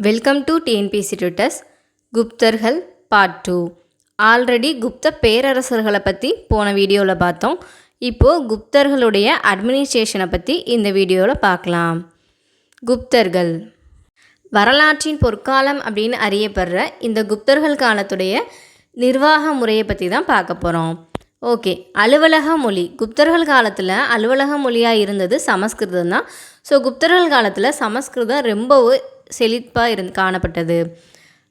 Welcome to TNPSC twitters குப்தர்கள் part two already Gupta பேரரசர்களை பற்றி போன வீடியோவில் பார்த்தோம் இப்போது குப்தர்களுடைய அட்மினிஸ்ட்ரேஷனை பற்றி இந்த வீடியோவில் பார்க்கலாம் குப்தர்கள் வரலாற்றின் பொற்காலம் அப்படின்னு அறியப்படுற இந்த குப்தர்கள் காலத்துடைய நிர்வாக முறையை பற்றி தான் பார்க்க போகிறோம் ஓகே அலுவலக மொழி குப்தர்கள் காலத்தில் அலுவலக மொழியாக இருந்தது சமஸ்கிருதம் தான் ஸோ குப்தர்கள் காலத்தில் சமஸ்கிருதம் ரொம்பவும் செழிப்பாக இருந்து காணப்பட்டது.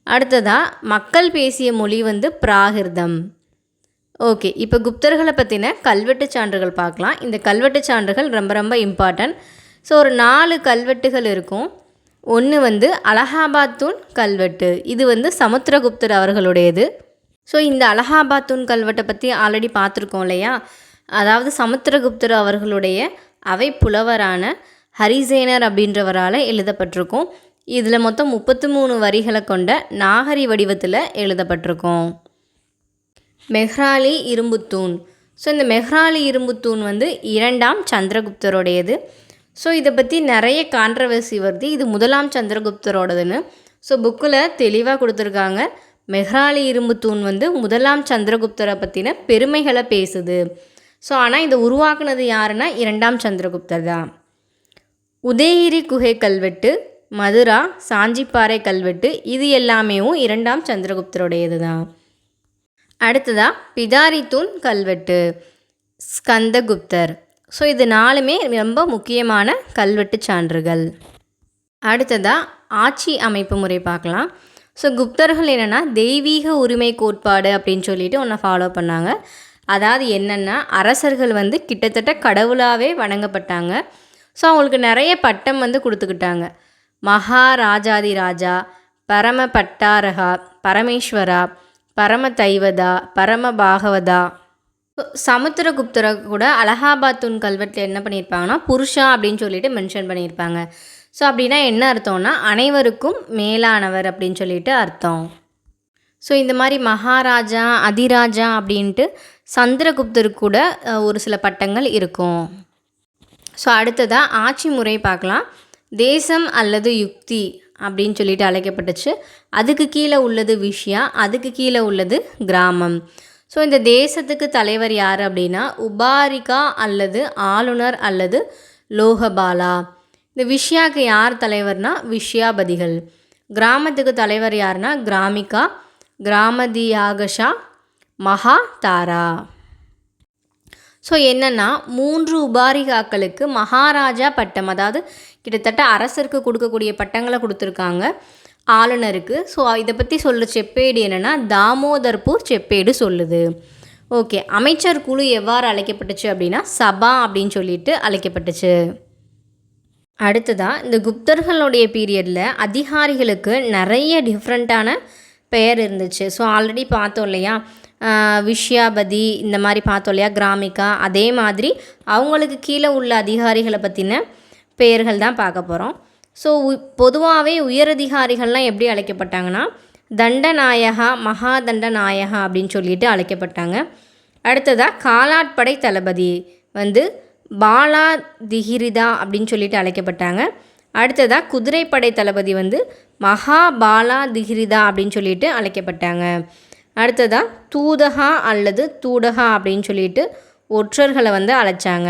அடுத்ததாக மக்கள் பேசிய மொழி வந்து பிராகிருதம். ஓகே இப்போ குப்தர்களை பற்றின கல்வெட்டு சான்றுகள் பார்க்கலாம். இந்த கல்வெட்டு சான்றுகள் ரொம்ப ரொம்ப இம்பார்ட்டன்ட் ஸோ ஒரு நாலு கல்வெட்டுகள் இருக்கும். ஒன்று வந்து அலகாபாத்தூன் கல்வெட்டு. இது வந்து சமுத்திரகுப்தர் அவர்களுடையது. ஸோ இந்த அலகாபாத்தூன் கல்வெட்டை பற்றி ஆல்ரெடி பார்த்துருக்கோம் இல்லையா? அதாவது சமுத்திரகுப்தர் அவர்களுடைய அவை புலவரான ஹரிசேனர் அப்படின்றவரால் எழுதப்பட்டிருக்கும். இதில் மொத்தம் முப்பத்து மூணு வரிகளை கொண்ட நாகரி வடிவத்தில் எழுதப்பட்டிருக்கும். மெஹ்ராலி இரும்புத்தூண். ஸோ இந்த மெஹ்ராலி இரும்புத்தூண் வந்து இரண்டாம் சந்திரகுப்தருடையது. ஸோ இதை பற்றி நிறைய கான்ட்ரவர்சி வருது. இது முதலாம் சந்திரகுப்தரோடதுன்னு. ஸோ புக்கில் தெளிவாக கொடுத்துருக்காங்க. மெஹ்ராலி இரும்புத்தூண் வந்து முதலாம் சந்திரகுப்தரை பற்றின பெருமைகளை பேசுது. ஸோ ஆனால் இதை உருவாக்குனது யாருன்னா இரண்டாம் சந்திரகுப்தர் தான். உதயகிரி குகை கல்வெட்டு மதுரா சாஞ்சிப்பாறை கல்வெட்டு இது எல்லாமேவும் இரண்டாம் சந்திரகுப்தருடையது தான் அடுத்ததாக பிதாரித்தூண் கல்வெட்டு ஸ்கந்தகுப்தர். ஸோ இது நாலுமே ரொம்ப முக்கியமான கல்வெட்டு சான்றுகள். அடுத்ததாக ஆட்சி அமைப்பு முறை பார்க்கலாம். ஸோ குப்தர்கள் என்னென்னா தெய்வீக உரிமை கோட்பாடு அப்படின்னு சொல்லிட்டு ஒன்றை ஃபாலோ பண்ணாங்க. அதாவது என்னென்னா அரசர்கள் வந்து கிட்டத்தட்ட கடவுளாகவே வணங்கப்பட்டாங்க. ஸோ அவங்களுக்கு நிறைய பட்டம் வந்து கொடுத்துக்கிட்டாங்க. மகாராஜாதிராஜா பரம பட்டாரகா பரமேஸ்வரா பரம தைவதா பரம பாகவதா சமுத்திரகுப்தரை கூட அலகாபாத் தூண் கல்வெட்டில் என்ன பண்ணியிருப்பாங்கன்னா புருஷா அப்படின்னு சொல்லிட்டு மென்ஷன் பண்ணியிருப்பாங்க. ஸோ அப்படின்னா என்ன அர்த்தம்னா அனைவருக்கும் மேலானவர் அப்படின்னு சொல்லிட்டு அர்த்தம். ஸோ இந்த மாதிரி மகாராஜா அதிராஜா அப்படின்ட்டு சந்திரகுப்தருக்கு கூட ஒரு சில பட்டங்கள் இருக்கும். ஸோ அடுத்ததாக ஆட்சி முறை பார்க்கலாம். தேசம் அல்லது யுக்தி அப்படின்னு சொல்லிட்டு அழைக்கப்பட்டுச்சு. அதுக்கு கீழே உள்ளது விஷயா அதுக்கு கீழே உள்ளது கிராமம். ஸோ இந்த தேசத்துக்கு தலைவர் யார் அப்படின்னா உபாரிகா அல்லது ஆளுநர் அல்லது லோகபாலா. இந்த விஷயாக்கு யார் தலைவர்னா விஷயாபதிகள். கிராமத்துக்கு தலைவர் யாருன்னா கிராமிகா கிராமதியாகஷா மகா தாரா ஸோ என்னென்னா மூன்று உபாரிகாக்களுக்கு மகாராஜா பட்டம் அதாவது கிட்டத்தட்ட அரசருக்கு கொடுக்கக்கூடிய பட்டங்களை கொடுத்துருக்காங்க ஆளுநருக்கு. ஸோ இதை பற்றி சொல்கிற செப்பேடு என்னென்னா தாமோதர்பூர் செப்பேடு சொல்லுது. ஓகே அமைச்சர் குழு எவ்வாறு அழைக்கப்பட்டுச்சு அப்படின்னா சபா அப்படின்னு சொல்லிட்டு அழைக்கப்பட்டுச்சு. அடுத்ததாக இந்த குப்தர்களுடைய பீரியடில் அதிகாரிகளுக்கு நிறைய டிஃப்ரெண்ட்டான பெயர் இருந்துச்சு. ஸோ ஆல்ரெடி பார்த்தோம் இல்லையா? விஷ்யாபதி இந்த மாதிரி பார்த்தோம் இல்லையா கிராமிகா அதே மாதிரி அவங்களுக்கு கீழே உள்ள அதிகாரிகளை பற்றின பெயர்கள் தான் பார்க்க போகிறோம் ஸோ பொதுவாகவே உயரதிகாரிகள்லாம் எப்படி அழைக்கப்பட்டாங்கன்னா தண்டநாயகா மகா தண்டநாயகா அப்படின்னு சொல்லிட்டு அழைக்கப்பட்டாங்க. அடுத்ததாக காலாட்படை தளபதி வந்து பாலா திகிரிதா அப்படின்னு சொல்லிட்டு அழைக்கப்பட்டாங்க. அடுத்ததாக குதிரைப்படை தளபதி வந்து மகா பாலா திகிரிதா அப்படின்னு சொல்லிட்டு அழைக்கப்பட்டாங்க. அடுத்ததாக தூதகா அல்லது தூடகா அப்படின்னு சொல்லிட்டு ஒற்றர்களை வந்து அழைச்சாங்க.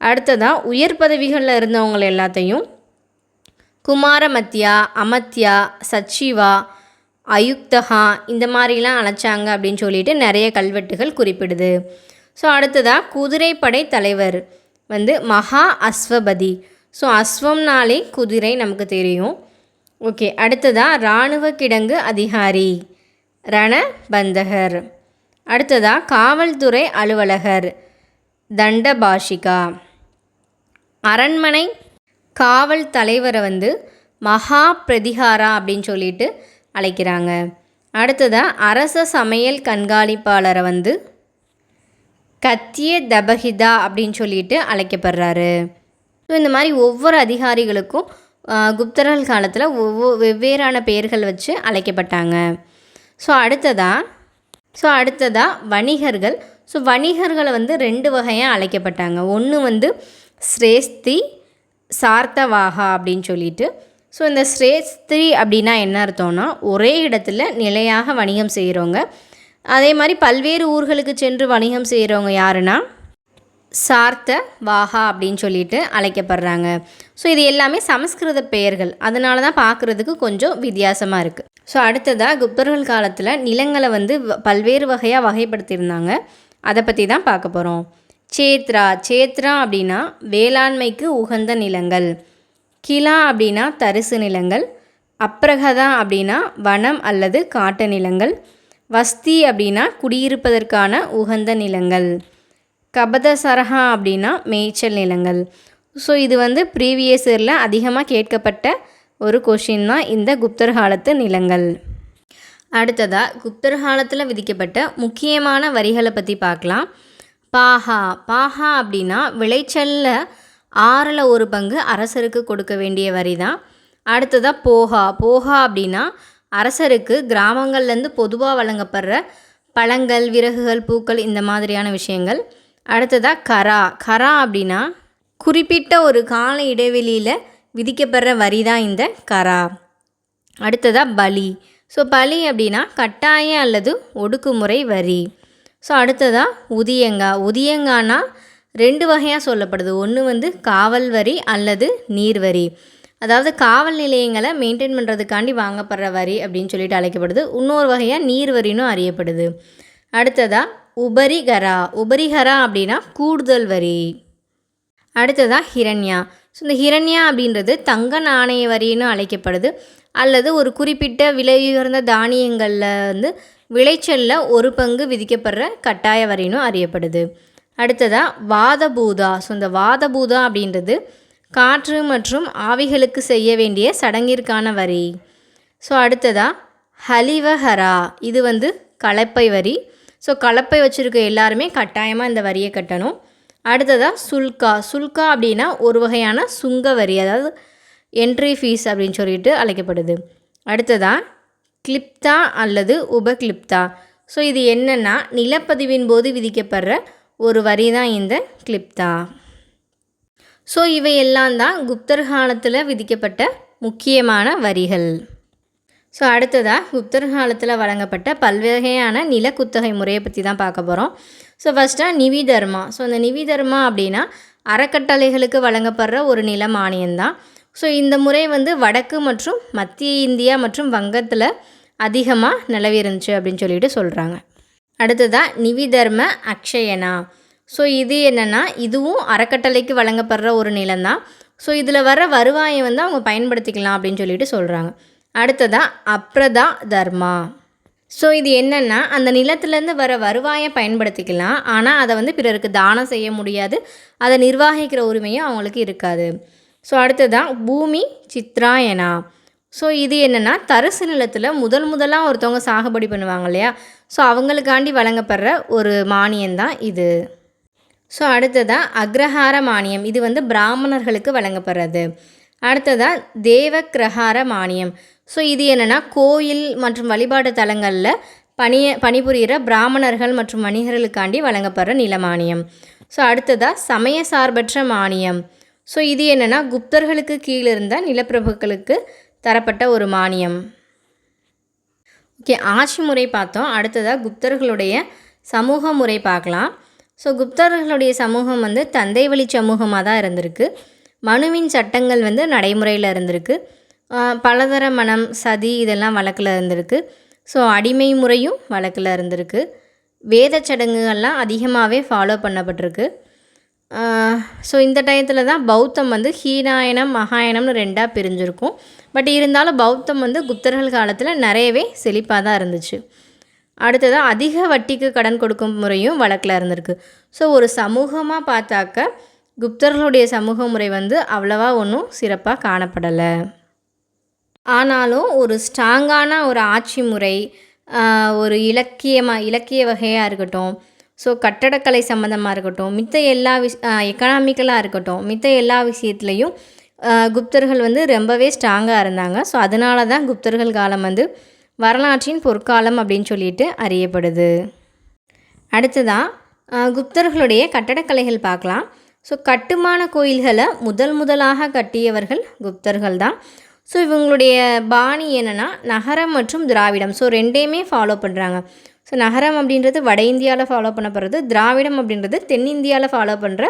அடுத்ததாக உயர் பதவிகளில் இருந்தவங்க எல்லாத்தையும் குமாரமத்யா அமத்யா சச்சிவா அயுக்தகா இந்த மாதிரிலாம் அழைச்சாங்க அப்படின்னு சொல்லிட்டு நிறைய கல்வெட்டுகள் குறிப்பிடுது. ஸோ அடுத்ததாக குதிரைப்படை தலைவர் வந்து மகா அஸ்வபதி. ஸோ அஸ்வம்னாலே குதிரை நமக்கு தெரியும். ஓகே அடுத்ததாக இராணுவ கிடங்கு அதிகாரி. ரணபந்தகர். அடுத்ததாக காவல்துறை அலுவலகர். தண்டபாஷிகா. அரண்மனை காவல் தலைவரை வந்து மகா பிரதிகாரா அப்படின்னு சொல்லிட்டு அழைக்கிறாங்க. அடுத்ததாக அரச சமையல் கண்காணிப்பாளரை வந்து கத்திய தபஹிதா அப்படின்னு சொல்லிட்டு அழைக்கப்படுறாரு. ஸோ இந்த மாதிரி ஒவ்வொரு அதிகாரிகளுக்கும் குப்தர்கள் காலத்தில் ஒவ்வொரு வெவ்வேறான பெயர்கள் வச்சு அழைக்கப்பட்டாங்க. ஸோ அடுத்ததாக ஸோ அடுத்ததாக வணிகர்கள். ஸோ வணிகர்களை வந்து ரெண்டு வகையாக அழைக்கப்பட்டாங்க. ஒன்று வந்து ஸ்ரேஸ்தி சார்த்தவாகா அப்படின்னு சொல்லிட்டு. ஸோ இந்த ஸ்ரேஸ்திரி அப்படின்னா என்ன அர்த்தம்னா ஒரே இடத்துல நிலையாக வணிகம் செய்கிறவங்க அதே மாதிரி பல்வேறு ஊர்களுக்கு சென்று வணிகம் செய்கிறவங்க யாருன்னா சார்த்த வாஹா அப்படின்னு சொல்லிட்டு அழைக்கப்படுறாங்க. ஸோ இது எல்லாமே சமஸ்கிருத பெயர்கள். அதனால தான் பார்க்குறதுக்கு கொஞ்சம் வித்தியாசமாக இருக்குது ஸோ அடுத்ததாக குப்தர்கள் காலத்தில் நிலங்களை வந்து வ- பல்வேறு வகையாக வகைப்படுத்தியிருந்தாங்க. அதை பற்றி தான் பார்க்க போகிறோம் சேத்ரா சேத்ரா அப்படின்னா வேளாண்மைக்கு உகந்த நிலங்கள். கிலா அப்படின்னா தரிசு நிலங்கள். அப்ரகதா அப்படின்னா வனம் அல்லது காட்டு நிலங்கள். வஸ்தி அப்படின்னா குடியிருப்பதற்கான உகந்த நிலங்கள். கபதசரஹா அப்படின்னா மேய்ச்சல் நிலங்கள். ஸோ இது வந்து ப்ரீவியஸ் இயரில் அதிகமாக கேட்கப்பட்ட ஒரு கொஷின் தான் இந்த குப்தர் காலத்து நிலங்கள். அடுத்ததாக குப்தர் காலத்தில் விதிக்கப்பட்ட முக்கியமான வரிகளை பற்றி பார்க்கலாம். பாஹா பாஹா அப்படின்னா விளைச்சலில் ஆறில் ஒரு பங்கு அரசருக்கு கொடுக்க வேண்டிய வரி தான். அடுத்ததாக போஹா போஹா அப்படின்னா அரசருக்கு கிராமங்கள்லேருந்து பொதுவாக வழங்கப்படுற பழங்கள் விறகுகள் பூக்கள் இந்த மாதிரியான விஷயங்கள். அடுத்ததாக கரா. கரா அப்படின்னா குறிப்பிட்ட ஒரு கால இடைவெளியில் விதிக்கப்படுற வரி தான் இந்த கரா. அடுத்ததாக பலி. ஸோ பலி அப்படின்னா கட்டாய அல்லது ஒடுக்குமுறை வரி. ஸோ அடுத்ததாக உதியங்கா. உதியங்கானா ரெண்டு வகையாக சொல்லப்படுது. ஒன்று வந்து காவல் வரி அல்லது நீர் வரி. அதாவது காவல் நிலையங்களை மெயின்டைன் பண்ணுறதுக்காண்டி வாங்கப்படுற வரி அப்படின்னு சொல்லிட்டு அழைக்கப்படுது. இன்னொரு வகையாக நீர் வரினும் அறியப்படுது. அடுத்ததாக உபரிகரா. உபரிகரா அப்படின்னா கூடுதல் வரி. அடுத்ததாக ஹிரண்யா. ஸோ இந்த ஹிரண்யா அப்படின்றது தங்க நாணய வரின்னு அழைக்கப்படுது. அல்லது ஒரு குறிப்பிட்ட விலை உயர்ந்த தானியங்களில் வந்து விளைச்சலில் ஒரு பங்கு விதிக்கப்படுற கட்டாய வரினும் அறியப்படுது. அடுத்ததாக வாதபூதா. ஸோ இந்த வாதபூதா அப்படின்றது காற்று மற்றும் ஆவிகளுக்கு செய்ய வேண்டிய சடங்கிற்கான வரி. ஸோ அடுத்ததாக ஹலிவஹரா. இது வந்து கலப்பை வரி. ஸோ கலப்பை வச்சுருக்க எல்லாருமே கட்டாயமாக இந்த வரியை கட்டணும். அடுத்ததாக சுல்கா. சுல்கா அப்படின்னா ஒரு வகையான சுங்க வரி அதாவது என்ட்ரி ஃபீஸ் அப்படின்னு சொல்லிட்டு அழைக்கப்படுது. அடுத்ததாக கிளிப்தா அல்லது உபக்ளிப்தா. ஸோ இது என்னென்னா நிலப்பதிவின் போது விதிக்கப்படுற ஒரு வரி தான் இந்த கிளிப்தா. ஸோ இவையெல்லாம் தான் குப்தர் காலத்தில் விதிக்கப்பட்ட முக்கியமான வரிகள். ஸோ அடுத்ததாக குப்தர் காலத்தில் வழங்கப்பட்ட பல்வகையான நிலக்குத்தகை முறையை பற்றி தான் பார்க்க போகிறோம் ஸோ ஃபஸ்ட்டாக நிவி தர்மா ஸோ அந்த நிவி தர்மா அப்படின்னா அறக்கட்டளைகளுக்கு வழங்கப்படுற ஒரு நில மானியம்தான். ஸோ இந்த முறை வந்து வடக்கு மற்றும் மத்திய இந்தியா மற்றும் வங்கத்தில் அதிகமாக நிலவி இருந்துச்சு அப்படின்னு சொல்லிட்டு சொல்கிறாங்க அடுத்ததாக நிவி தர்ம அக்ஷயனா. ஸோ இது என்னென்னா இதுவும் அறக்கட்டளைக்கு வழங்கப்படுற ஒரு நிலம்தான். ஸோ இதில் வர வருவாயை வந்து அவங்க பயன்படுத்திக்கலாம் அப்படின்னு சொல்லிட்டு சொல்கிறாங்க அடுத்ததாக அப்ரதா தர்மா. ஸோ இது என்னென்னா அந்த நிலத்துலேருந்து வர வருவாயை பயன்படுத்திக்கலாம். ஆனால் அதை வந்து பிறருக்கு தானம் செய்ய முடியாது. அதை நிர்வாகிக்கிற உரிமையும் அவங்களுக்கு இருக்காது. ஸோ அடுத்ததாக பூமி சித்ராயனா. ஸோ இது என்னென்னா தரிசு நிலத்தில் முதல் முதலாக ஒருத்தவங்க சாகுபடி பண்ணுவாங்க இல்லையா? ஸோ அவங்களுக்காண்டி வழங்கப்படுற ஒரு மானியம்தான் இது. ஸோ அடுத்ததாக அக்ரஹார மானியம். இது வந்து பிராமணர்களுக்கு வழங்கப்படுறது. அடுத்ததாக தேவக்கிரஹார மானியம். ஸோ இது என்னென்னா கோயில் மற்றும் வழிபாட்டு தலங்களில் பணிய பணிபுரிகிற பிராமணர்கள் மற்றும் வணிகர்களுக்காண்டி வழங்கப்படுற நில மானியம் ஸோ அடுத்ததாக சமய சார்பற்ற மானியம். ஸோ இது என்னென்னா குப்தர்களுக்கு கீழே இருந்த நிலப்பிரபுக்களுக்கு தரப்பட்ட ஒரு மானியம். ஓகே ஆட்சி முறை பார்த்தோம். அடுத்ததாக குப்தர்களுடைய சமூக முறை பார்க்கலாம். ஸோ குப்தர்களுடைய சமூகம் வந்து தந்தை வழி சமூகமாக தான் இருந்திருக்கு. மனுவின் சட்டங்கள் வந்து நடைமுறையில் இருந்திருக்கு. பலதர மனம் சதி இதெல்லாம் வழக்கில் இருந்திருக்கு. ஸோ அடிமை முறையும் வழக்கில் இருந்திருக்கு. வேத சடங்குகள்லாம் அதிகமாகவே ஃபாலோ பண்ணப்பட்டிருக்கு. ஸோ இந்த டயத்தில் தான் பௌத்தம் வந்து ஹீனாயனம் மகாயனம்னு ரெண்டாக பிரிஞ்சிருக்கும். பட் இருந்தாலும் பௌத்தம் வந்து குப்தர்கள் காலத்தில் நிறையவே செழிப்பாக தான் இருந்துச்சு. அடுத்ததாக அதிக வட்டிக்கு கடன் கொடுக்கும் முறையும் வழக்கில் இருந்திருக்கு. ஸோ ஒரு சமூகமாக பார்த்தாக்க குப்தர்களுடைய சமூக முறை வந்து அவ்வளவா ஒன்றும் சிறப்பாக காணப்படலை. ஆனாலும் ஒரு ஸ்ட்ராங்கான ஒரு ஆட்சி முறை ஒரு இலக்கியமாக இலக்கிய வகையாக இருக்கட்டும் ஸோ கட்டடக்கலை சம்மந்தமாக இருக்கட்டும் மித்த எல்லா விஷ் எக்கனாமிக்கலாக இருக்கட்டும் மித்த எல்லா விஷயத்துலையும் குப்தர்கள் வந்து ரொம்பவே ஸ்ட்ராங்காக இருந்தாங்க. ஸோ அதனால தான் குப்தர்கள் காலம் வந்து வரலாற்றின் பொற்காலம் அப்படின்னு சொல்லிட்டு அறியப்படுது. அடுத்ததாக குப்தர்களுடைய கட்டடக்கலைகள் பார்க்கலாம். ஸோ கட்டுமான கோயில்களை முதல் முதலாக கட்டியவர்கள் குப்தர்கள் தான் ஸோ இவங்களுடைய பாணி என்னென்னா நகரம் மற்றும் திராவிடம். ஸோ ரெண்டையுமே ஃபாலோ பண்ணுறாங்க ஸோ நகரம் அப்படின்றது வட இந்தியாவில் ஃபாலோ பண்ணப்படுறது திராவிடம் அப்படின்றது தென்னிந்தியாவில் ஃபாலோ பண்ணுற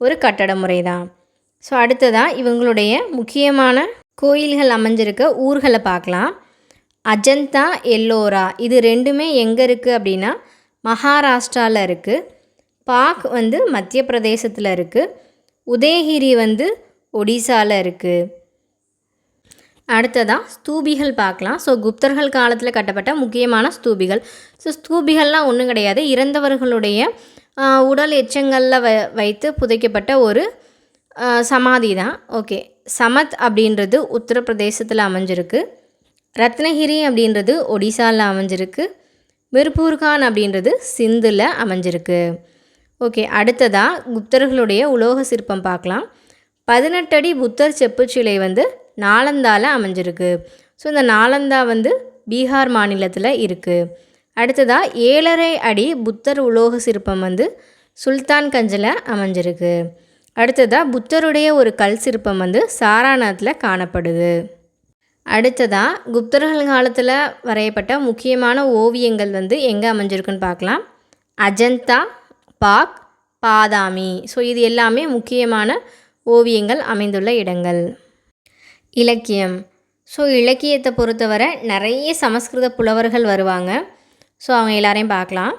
ஒரு கட்டட முறை தான் ஸோ அடுத்ததாக இவங்களுடைய முக்கியமான கோயில்கள் அமைஞ்சிருக்க ஊர்களை பார்க்கலாம். அஜந்தா எல்லோரா இது ரெண்டுமே எங்கே இருக்குது அப்படின்னா மகாராஷ்டிராவில் இருக்குது பாக் வந்து மத்திய பிரதேசத்தில் இருக்குது உதயகிரி வந்து ஒடிசாவில் இருக்குது அடுத்ததாக ஸ்தூபிகள் பார்க்கலாம். ஸோ குப்தர்கள் காலத்தில் கட்டப்பட்ட முக்கியமான ஸ்தூபிகள். ஸோ ஸ்தூபிகள்லாம் ஒன்றும் கிடையாது. இறந்தவர்களுடைய உடல் எச்சங்களில் வ வைத்து புதைக்கப்பட்ட ஒரு சமாதி தான் ஓகே சமத் அப்படின்றது உத்தரப்பிரதேசத்தில் அமைஞ்சிருக்கு. ரத்னகிரி அப்படின்றது ஒடிசாவில் அமைஞ்சிருக்கு. மிர்பூர்கான் அப்படின்றது சிந்தில் அமைஞ்சிருக்கு. ஓகே அடுத்ததாக குப்தர்களுடைய உலோக சிற்பம் பார்க்கலாம். பதினெட்டு அடி புத்தர் செப்புச்சிலை வந்து நாலந்தாவில் அமைஞ்சிருக்கு. ஸோ இந்த நாலந்தா வந்து பீகார் மாநிலத்தில் இருக்குது அடுத்ததாக ஏழரை அடி புத்தர் உலோக சிற்பம் வந்து சுல்தான் கஞ்சில் அமைஞ்சிருக்கு. அடுத்ததாக புத்தருடைய ஒரு கல் சிற்பம் வந்து சாராநாத்தில் காணப்படுது. அடுத்ததாக குப்தர்கள் காலத்தில் வரையப்பட்ட முக்கியமான ஓவியங்கள் வந்து எங்கே அமைஞ்சிருக்குன்னு பார்க்கலாம் அஜந்தா பாக் பாதாமி. ஸோ இது எல்லாமே முக்கியமான ஓவியங்கள் அமைந்துள்ள இடங்கள். இலக்கியம். ஸோ இலக்கியத்தை பொறுத்தவரை நிறைய சமஸ்கிருத புலவர்கள் வருவாங்க. ஸோ அவங்க எல்லாரையும் பார்க்கலாம்.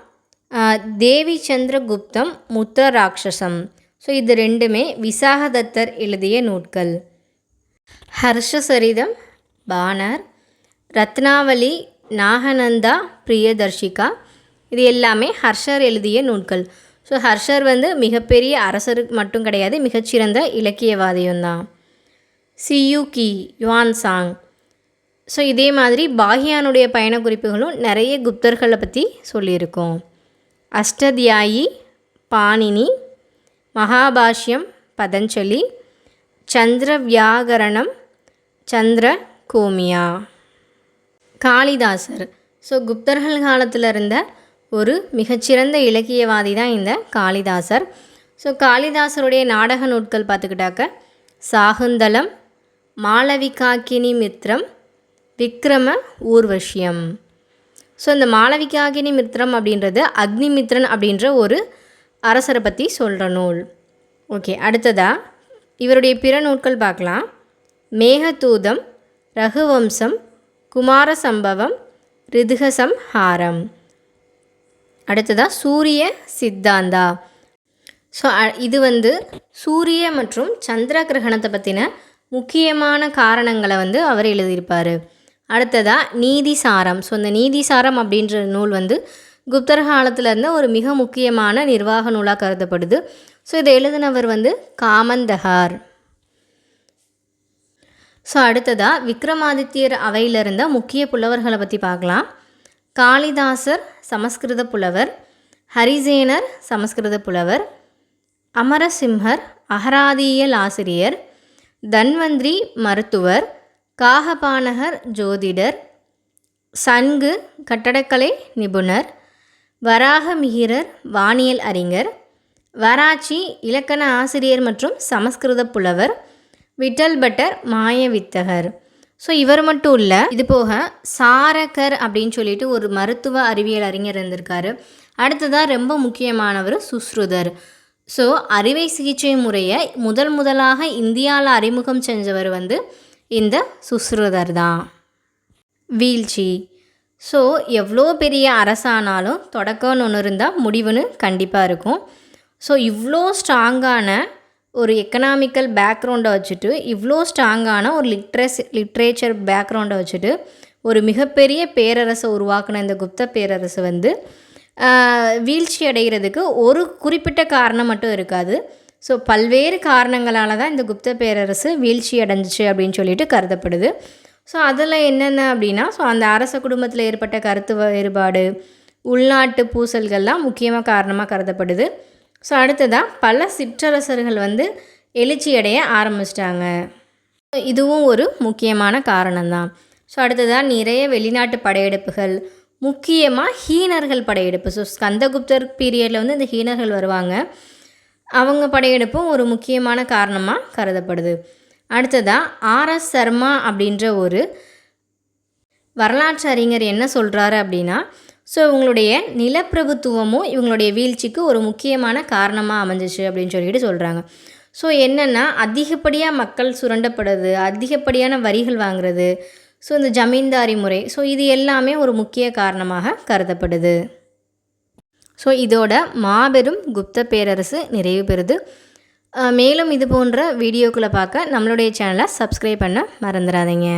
தேவி தேவி சந்திரகுப்தம் முத்திர ராட்சசம். ஸோ இது ரெண்டுமே விசாகதத்தர் எழுதிய நூட்கள் ஹர்ஷசரிதம் பானர் ரத்னாவலி நாகநந்தா பிரியதர்ஷிகா. இது எல்லாமே ஹர்ஷர் எழுதிய நூல்கள். ஸோ ஹர்ஷர் வந்து மிகப்பெரிய அரசருக்கு மட்டும் கிடையாது மிகச்சிறந்த இலக்கியவாதியும் தான் சியூகி யுவான் சாங் ஸோ இதே மாதிரி பாகியானுடைய பயண குறிப்புகளும் நிறைய குப்தர்களை பற்றி சொல்லியிருக்கோம். அஷ்டத்யாயி பாணினி மகாபாஷ்யம் பதஞ்சலி சந்திர வியாகரணம் சந்திர கோமியா காளிதாசர். ஸோ குப்தர்கள் காலத்தில் இருந்த ஒரு மிகச்சிறந்த இலக்கியவாதி தான் இந்த காளிதாசர். ஸோ காளிதாசருடைய நாடக நூட்கள் பார்த்துக்கிட்டாக்க சாகுந்தலம் மாளவிகாக்கினி மித்ரம் விக்ரம ஊர்வஷ்யம் ஸோ இந்த மாளவிகாகினி மித்ரம் அப்படின்றது அக்னிமித்ரன் அப்படின்ற ஒரு அரசரை பற்றி சொல்கிற நூல். ஓகே அடுத்ததாக இவருடைய பிற நூல்கள் பார்க்கலாம். மேகதூதம் ரகுவம்சம் குமார சம்பவம் ரிதுகசம் ஹாரம் அடுத்ததாக சூரிய சித்தாந்தா. ஸோ இது வந்து சூரிய மற்றும் சந்திர கிரகணத்தை பற்றின முக்கியமான காரணங்களை வந்து அவர் எழுதியிருப்பார். அடுத்ததாக நீதிசாரம். ஸோ இந்த நீதிசாரம் அப்படின்ற நூல் வந்து குப்தர் காலத்தில் இருந்த ஒரு மிக முக்கியமான நிர்வாக நூலாக கருதப்படுது. ஸோ இதை எழுதினவர் வந்து காமந்தகார் ஸோ அடுத்ததாக விக்ரமாதித்யர் அவையில் இருந்த முக்கிய புலவர்களை பற்றி பார்க்கலாம். காளிதாசர் சமஸ்கிருத புலவர் ஹரிசேனர் சமஸ்கிருத புலவர் அமரசிம்ஹர் அகராதியியல் ஆசிரியர் தன்வந்திரி மருத்துவர் காகபானகர் ஜோதிடர் சன்கு கட்டடக்கலை நிபுணர் வராகமிகிரர் வானியல் அறிஞர் வராச்சி இலக்கண ஆசிரியர் மற்றும் சமஸ்கிருத புலவர் விட்டல் பட்டர் மாய வித்தகர். ஸோ இவர் மட்டும் இல்லை இது போக சாரகர் அப்படின்னு சொல்லிட்டு ஒரு மருத்துவ அறிவியல் அறிஞர் இருந்திருக்காரு. அடுத்ததாக ரொம்ப முக்கியமானவர் சுஸ்ருதர். ஸோ அறுவை சிகிச்சை முறையை முதல் முதலாக இந்தியாவில் அறிமுகம் செஞ்சவர் வந்து இந்த சுஸ்ருதர் தான். வீழ்ச்சி. ஸோ எவ்வளோ பெரிய அரசானாலும் தொடக்கம்னு ஒன்று இருந்தால் முடிவுன்னு கண்டிப்பாக இருக்கும். ஸோ இவ்வளோ ஸ்ட்ராங்கான ஒரு எக்கனாமிக்கல் பேக்ரவுண்டை வச்சுட்டு இவ்வளோ ஸ்ட்ராங்கான ஒரு லிட்ரஸ் லிட்ரேச்சர் பேக்ரவுண்டை வச்சுட்டு ஒரு மிகப்பெரிய பேரரசை உருவாக்கின இந்த குப்த பேரரசு வந்து வீழ்ச்சி அடைகிறதுக்கு ஒரு குறிப்பிட்ட காரணம் மட்டும் இருக்காது. ஸோ பல்வேறு காரணங்களால் தான் இந்த குப்த பேரரசு வீழ்ச்சி அடைஞ்சிச்சு அப்படின்னு சொல்லிட்டு கருதப்படுது. ஸோ அதில் என்னென்ன அப்படின்னா ஸோ அந்த அரச குடும்பத்தில் ஏற்பட்ட கருத்து வேறுபாடு உள்நாட்டு பூசல்கள்லாம் முக்கியமாக காரணமாக கருதப்படுது. ஸோ அடுத்ததாக பல சிற்றரசர்கள் வந்து எழுச்சி அடைய ஆரம்பிச்சிட்டாங்க. இதுவும் ஒரு முக்கியமான காரணம்தான். ஸோ அடுத்ததாக நிறைய வெளிநாட்டு படையெடுப்புகள் முக்கியமாக ஹீனர்கள் படையெடுப்பு. ஸோ ஸ்கந்தகுப்தர் பீரியடில் வந்து இந்த ஹீனர்கள் வருவாங்க. அவங்க படையெடுப்பும் ஒரு முக்கியமான காரணமாக கருதப்படுது. அடுத்ததாக ஆர்எஸ் சர்மா அப்படின்ற ஒரு வரலாற்று அறிஞர் என்ன சொல்கிறாரு அப்படின்னா ஸோ இவங்களுடைய நிலப்பிரபுத்துவமும் இவங்களுடைய வீழ்ச்சிக்கு ஒரு முக்கியமான காரணமாக அமைஞ்சிச்சு அப்படின்னு சொல்லிட்டு சொல்கிறாங்க ஸோ என்னென்னா அதிகப்படியாக மக்கள் சுரண்டப்படுறது அதிகப்படியான வரிகள் வாங்குறது ஸோ இந்த ஜமீன்தாரி முறை ஸோ இது எல்லாமே ஒரு முக்கிய காரணமாக கருதப்படுது. ஸோ இதோட மாபெரும் குப்த பேரரசு நிறைவு பெறுது. மேலும் இது போன்ற வீடியோக்களை பார்க்க நம்மளுடைய சேனலை சப்ஸ்கிரைப் பண்ண மறந்துடாதீங்க.